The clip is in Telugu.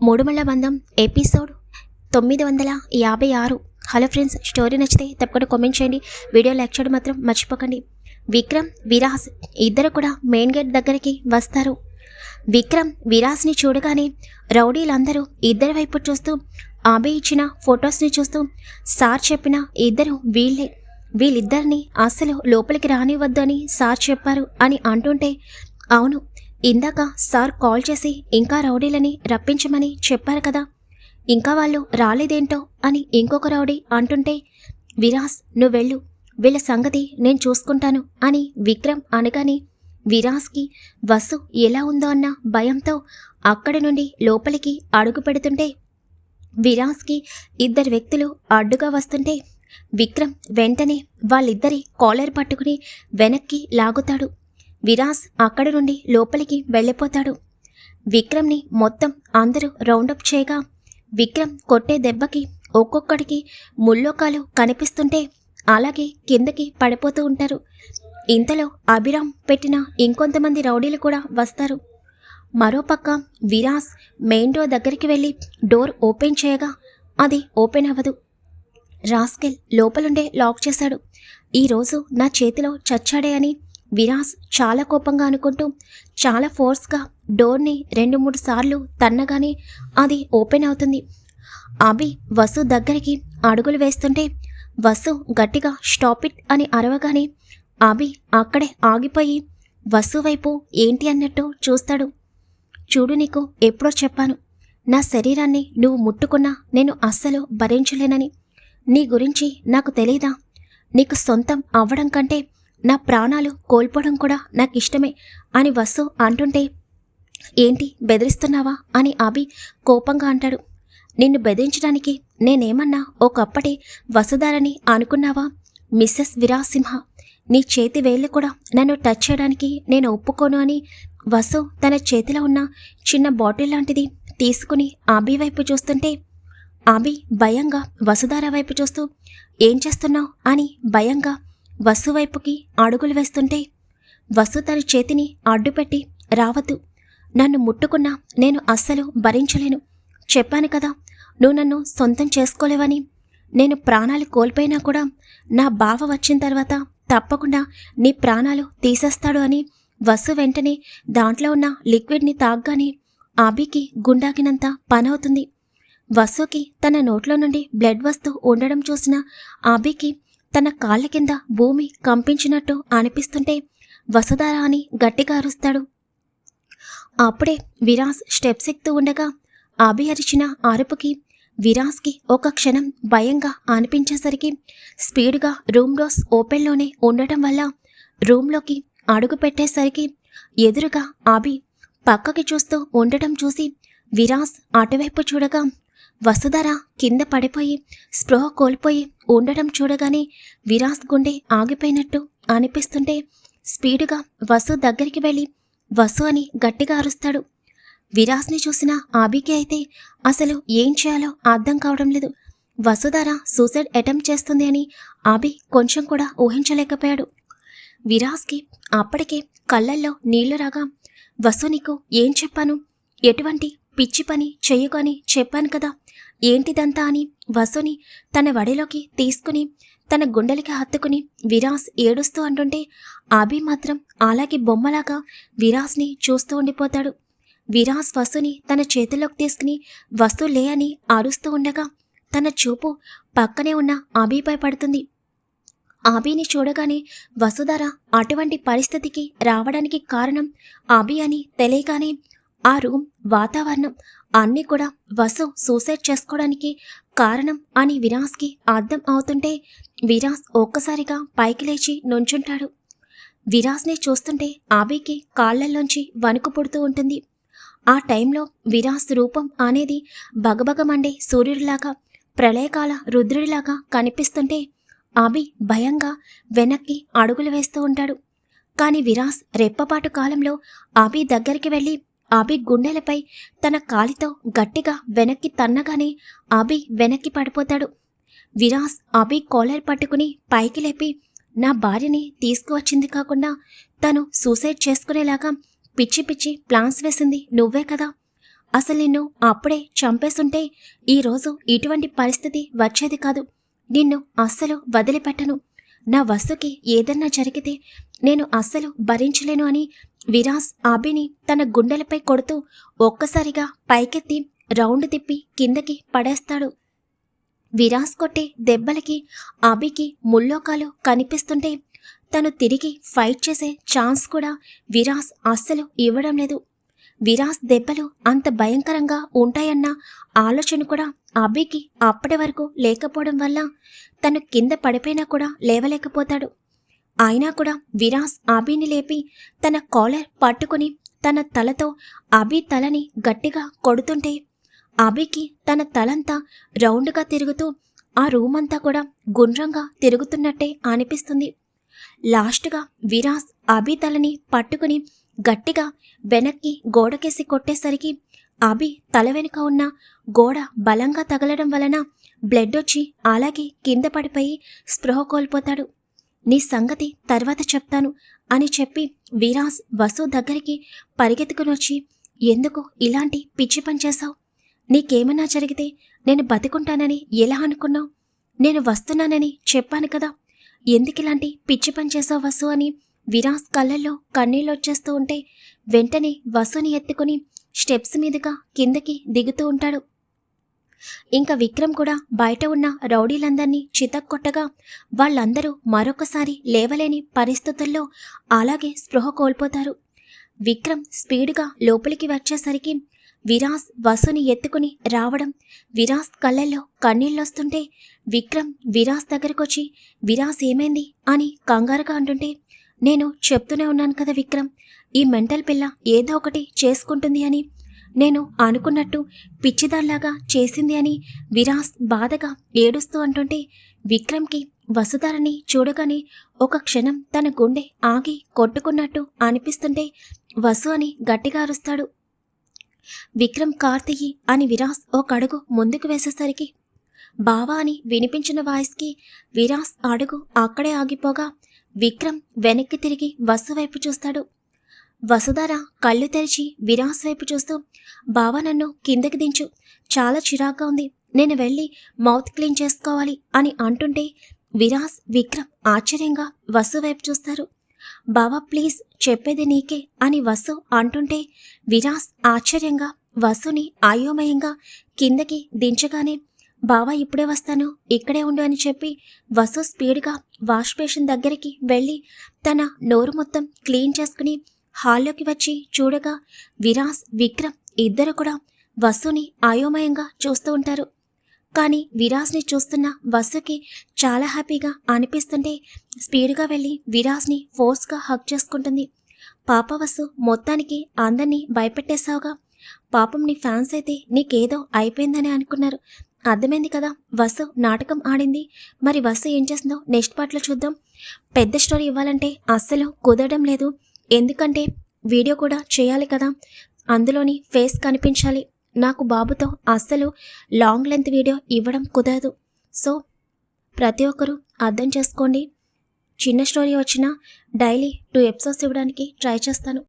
మూడుమళ్ళ బంధం ఎపిసోడ్ తొమ్మిది వందల యాభై ఆరు. హలో ఫ్రెండ్స్ స్టోరీ నచ్చితే తప్పకుండా కామెంట్ చేయండి. వీడియో లైక్ చేయడం మాత్రం మర్చిపోకండి. విక్రమ్ విరాస్ ఇద్దరు కూడా మెయిన్ గేట్ దగ్గరికి వస్తారు. విక్రమ్ విరాస్ని చూడగానే రౌడీలందరూ ఇద్దరి వైపు చూస్తూ ఆమె ఇచ్చిన ఫొటోస్ని చూస్తూ సార్ చెప్పిన ఇద్దరు వీళ్ళే వీళ్ళిద్దరిని అసలు లోపలికి రానివ్వద్దు అని సార్ చెప్పారు అని అంటుంటే అవును ఇందాక సార్ కాల్ చేసి ఇంకా రౌడీలని రప్పించమని చెప్పారు కదా. ఇంకా వాళ్ళు రాలేదేంటో అని ఇంకొక రౌడీ అంటుంటే విరాస్ నువ్వు వెళ్ళు. వీళ్ళ సంగతి నేను చూసుకుంటాను అని విక్రమ్ అనగానే విరాస్కి వసు ఎలా ఉందో అన్న భయంతో అక్కడి నుండి లోపలికి అడుగు పెడుతుంటే విరాస్కి ఇద్దరు వ్యక్తులు అడ్డుగా వస్తుంటే విక్రమ్ వెంటనే వాళ్ళిద్దరి కాలర్ పట్టుకుని వెనక్కి లాగుతాడు. విరాస్ అక్కడి నుండి లోపలికి వెళ్ళిపోతాడు. విక్రమ్ని మొత్తం అందరూ రౌండప్ చేయగా విక్రమ్ కొట్టే దెబ్బకి ఒక్కొక్కడికి ముల్లోకాలు కనిపిస్తుంటే అలాగే కిందకి పడిపోతూ ఉంటారు. ఇంతలో అభిరామ్ పెట్టిన ఇంకొంతమంది రౌడీలు కూడా వస్తారు. మరోపక్క విరాస్ మెయిన్ డోర్ దగ్గరికి వెళ్ళి డోర్ ఓపెన్ చేయగా అది ఓపెన్ అవ్వదు. రాస్కెల్ లోపలుండే లాక్ చేశాడు. ఈరోజు నా చేతిలో చచ్చాడే అని విరాస్ చాలా కోపంగా అనుకుంటూ చాలా ఫోర్స్గా డోర్ని రెండు మూడు సార్లు తన్నగానే అది ఓపెన్ అవుతుంది. అభి వసు దగ్గరికి అడుగులు వేస్తుంటే వసు గట్టిగా స్టాప్ ఇట్ అని అరవగానే అభి అక్కడే ఆగిపోయి వసు వైపు ఏంటి అన్నట్టు చూస్తాడు. చూడు నీకు ఎప్పుడో చెప్పాను నా శరీరాన్ని నువ్వు ముట్టుకున్నా నేను అస్సలు భరించలేనని. నీ గురించి నాకు తెలీదా? నీకు సొంతం అవ్వడం కంటే నా ప్రాణాలు కోల్పోవడం కూడా నాకు ఇష్టమే అని వసు అంటుంటే ఏంటి బెదిరిస్తున్నావా? అని అభి కోపంగా అంటాడు. నిన్ను బెదిరించడానికి నేనేమన్నా ఒకప్పటి వసుధారని అనుకున్నావా మిస్సెస్ విరాసింహ? నీ చేతి వేళ్ళు కూడా నన్ను టచ్ చేయడానికి నేను ఒప్పుకోను అని వసు తన చేతిలో ఉన్న చిన్న బాటిల్ లాంటిది తీసుకుని ఆబి వైపు చూస్తుంటే ఆబి భయంగా వసుధార వైపు చూస్తూ ఏం చేస్తున్నావు? అని భయంగా వసు వైపుకి అడుగులు వేస్తుంటే వసు తన చేతిని అడ్డుపెట్టి రావద్దు. నన్ను ముట్టుకున్నా నేను అస్సలు భరించలేను. చెప్పాను కదా నువ్వు నన్ను సొంతం చేసుకోలేవని. నేను ప్రాణాలు కోల్పోయినా కూడా నా బావ వచ్చిన తర్వాత తప్పకుండా నీ ప్రాణాలు తీసేస్తాడు అని వసు వెంటనే దాంట్లో ఉన్న లిక్విడ్ని తాగ్గానే ఆబీకి గుండాకినంత పనవుతుంది. వసుకి తన నోట్లో నుండి బ్లడ్ వస్తూ ఉండడం చూసిన ఆబీకి తన కాళ్ళ కింద భూమి కంపించినట్టు అనిపిస్తుంటే వసుధార అని గట్టిగా అరుస్తాడు. అప్పుడే విరాస్ స్టెప్స్ ఎక్కుతూ ఉండగా ఆబి అరిచిన అరుపుకి విరాస్కి ఒక క్షణం భయంగా అనిపించేసరికి స్పీడ్గా రూమ్ డోర్స్ ఓపెన్లోనే ఉండటం వల్ల రూమ్లోకి అడుగు పెట్టేసరికి ఎదురుగా ఆబి పక్కకి చూస్తూ ఉండటం చూసి విరాస్ అటువైపు చూడగా వసుధర కింద పడిపోయి స్పృహ కోల్పోయి ఉండటం చూడగానే విరాస్ గుండె ఆగిపోయినట్టు అనిపిస్తుంటే స్పీడుగా వసు దగ్గరికి వెళ్ళి వసు అని గట్టిగా అరుస్తాడు. విరాస్ని చూసిన ఆబికి అయితే అసలు ఏం చేయాలో అర్థం కావడం లేదు. వసుధార సూసైడ్ అటెంప్ట్ చేస్తుంది అని ఆబి కొంచెం కూడా ఊహించలేకపోయాడు. విరాస్కి అప్పటికే కళ్ళల్లో నీళ్ళు రాగా వసు నీకు ఏం చెప్పాను? ఎటువంటి పిచ్చి పని చెయ్యకు చెప్పాను కదా. ఏంటిదంతా అని వసుని తన వడిలోకి తీసుకుని తన గుండెలకి హత్తుకుని విరాస్ ఏడుస్తూ అంటుంటే అభి మాత్రం అలాగే బొమ్మలాగా విరాస్ని చూస్తూ ఉండిపోతాడు. విరాస్ వసుని తన చేతిలోకి తీసుకుని వస్తులే అని అరుస్తూ ఉండగా తన చూపు పక్కనే ఉన్న ఆబీపై పడుతుంది. ఆబీని చూడగానే వసుధర అటువంటి పరిస్థితికి రావడానికి కారణం అభి అని తెలియగానే ఆ రూమ్ వాతావరణం అన్నీ కూడా వసు సూసైడ్ చేసుకోవడానికి కారణం అని విరాస్కి అర్థం అవుతుంటే విరాస్ ఒక్కసారిగా పైకి లేచి నుంచుంటాడు. విరాస్ని చూస్తుంటే ఆబీకి కాళ్ళల్లోంచి వణుకు పుడుతూ ఉంటుంది. ఆ టైంలో విరాస్ రూపం అనేది బగబగమండే సూర్యుడిలాగా ప్రళయకాల రుద్రుడిలాగా కనిపిస్తుంటే ఆబి భయంగా వెనక్కి అడుగులు వేస్తూ ఉంటాడు. కాని విరాస్ రెప్పపాటు కాలంలో ఆబి దగ్గరికి వెళ్ళి ఆబి గుండెలపై తన కాలితో గట్టిగా వెనక్కి తన్నగానే ఆబి వెనక్కి పడిపోతాడు. విరాస్ ఆబి కాలర్ పట్టుకుని పైకి లేపి నా భార్యని తీసుకువచ్చింది కాకుండా తను సూసైడ్ చేసుకునేలాగా పిచ్చి పిచ్చి ప్లాన్స్ వేసింది నువ్వే కదా. అసలు నిన్ను అప్పుడే చంపేస్తుంటే ఈరోజు ఇటువంటి పరిస్థితి వచ్చేది కాదు. నిన్ను అస్సలు వదిలిపెట్టను. నా వస్తుకి ఏదన్నా జరిగితే నేను అస్సలు భరించలేను అని విరాస్ అభిని తన గుండెలపై కొడుతూ ఒక్కసారిగా పైకెత్తి రౌండ్ తిప్పి కిందకి పడేస్తాడు. విరాస్ కొట్టే దెబ్బలకి అభికి ముల్లోకాలు కనిపిస్తుంటే తను తిరిగి ఫైట్ చేసే ఛాన్స్ కూడా విరాస్ అస్సలు ఇవ్వడం లేదు. విరాస్ దెబ్బలు అంత భయంకరంగా ఉంటాయన్న ఆలోచన కూడా అభికి అప్పటి వరకు లేకపోవడం వల్ల తను కింద పడిపోయినా కూడా లేవలేకపోతాడు. అయినా కూడా విరాస్ అభిని లేపి తన కాలర్ పట్టుకుని తన తలతో అభి తలని గట్టిగా కొడుతుంటే అభికి తన తలంతా రౌండ్గా తిరుగుతూ ఆ రూమ్ అంతా కూడా గుండ్రంగా తిరుగుతున్నట్టే అనిపిస్తుంది. లాస్ట్గా విరాస్ అభి తలని పట్టుకుని గట్టిగా వెనక్కి గోడకేసి కొట్టేసరికి అభి తల వెనుక ఉన్న గోడ బలంగా తగలడం వలన బ్లడ్ వచ్చి అలాగే కింద పడిపోయి స్పృహ కోల్పోతాడు. నీ సంగతి తర్వాత చెప్తాను అని చెప్పి విరాస్ వసు దగ్గరికి పరిగెత్తుకునొచ్చి ఎందుకు ఇలాంటి పిచ్చి పని చేశావు? నీకేమన్నా జరిగితే నేను బతికుంటానని ఎలా అనుకున్నావు? నేను వస్తున్నానని చెప్పాను కదా. ఎందుకు ఇలాంటి పిచ్చి పని చేసావు వసు? అని విరాస్ కళ్ళల్లో కన్నీళ్ళు వచ్చేస్తూ ఉంటే వెంటనే వసుని ఎత్తుకుని స్టెప్స్ మీదుగా కిందకి దిగుతూ ఉంటాడు. ఇంకా విక్రమ్ కూడా బయట ఉన్న రౌడీలందరినీ చితక్కొట్టగా వాళ్ళందరూ మరొకసారి లేవలేని పరిస్థితుల్లో అలాగే స్పృహ కోల్పోతారు. విక్రమ్ స్పీడ్గా లోపలికి వచ్చేసరికి విరాస్ వసుని ఎత్తుకుని రావడం విరాస్ కళ్ళల్లో కన్నీళ్ళొస్తుంటే విక్రమ్ విరాస్ దగ్గరకొచ్చి విరాస్ ఏమైంది? అని కంగారుగా అంటుంటే నేను చెప్తూనే ఉన్నాను కదా విక్రమ్ ఈ మెంటల్ పిల్ల ఏదో ఒకటి చేసుకుంటుంది అని నేను అనుకున్నట్టు పిచ్చిదాల్లాగా చేసింది అని విరాస్ బాధగా ఏడుస్తూ అంటుంటే విక్రమ్కి వసుధారని చూడగానే ఒక క్షణం తన గుండె ఆగి కొట్టుకున్నట్టు అనిపిస్తుంటే వసు అని గట్టిగా అరుస్తాడు. విక్రమ్ కార్తియి అని విరాస్ ఒక అడుగు ముందుకు వేసేసరికి బావా అని వినిపించిన వాయిస్కి విరాస్ అడుగు అక్కడే ఆగిపోగా విక్రమ్ వెనక్కి తిరిగి వసు వైపు చూస్తాడు. వసుధార కళ్ళు తెరిచి విరాస్ వైపు చూస్తూ బావా నన్ను కిందకి దించు. చాలా చిరాగ్గా ఉంది. నేను వెళ్ళి మౌత్ క్లీన్ చేసుకోవాలి అని అంటుంటే విరాస్ విక్రమ్ ఆశ్చర్యంగా వసు వైపు చూస్తారు. బావా ప్లీజ్ చెప్పేది నీకే అని వసు అంటుంటే విరాస్ ఆశ్చర్యంగా వసుని అయోమయంగా కిందకి దించగానే బావా ఇప్పుడే వస్తాను. ఇక్కడే ఉండు అని చెప్పి వసు స్పీడ్గా వాష్ బేసిన్ దగ్గరికి వెళ్ళి తన నోరు మొత్తం క్లీన్ చేసుకుని హాల్లోకి వచ్చి చూడగా విరాస్ విక్రమ్ ఇద్దరు కూడా వసుని అయోమయంగా చూస్తూ ఉంటారు. కానీ విరాస్ని చూస్తున్న వసుకి చాలా హ్యాపీగా అనిపిస్తుంటే స్పీడ్గా వెళ్ళి విరాస్ని ఫోర్స్గా హక్ చేసుకుంటుంది. పాప వసు మొత్తానికి అందరినీ భయపెట్టేశావుగా. పాపం నీ ఫ్యాన్స్ అయితే నీకేదో అయిపోయిందని అనుకున్నారు. అర్థమైంది కదా వసు నాటకం ఆడింది. మరి వసు ఏం చేసిందో నెక్స్ట్ పార్ట్లో చూద్దాం. పెద్ద స్టోరీ ఇవ్వాలంటే అస్సలు కుదరడం లేదు. ఎందుకంటే వీడియో కూడా చేయాలి కదా. అందులోని ఫేస్ కనిపించాలి. నాకు బాబుతో అస్సలు లాంగ్ లెంత్ వీడియో ఇవ్వడం కుదరదు. సో ప్రతి ఒక్కరూ అర్థం చేసుకోండి. చిన్న స్టోరీ వచ్చినా డైలీ టూ ఎపిసోడ్స్ ఇవ్వడానికి ట్రై చేస్తాను.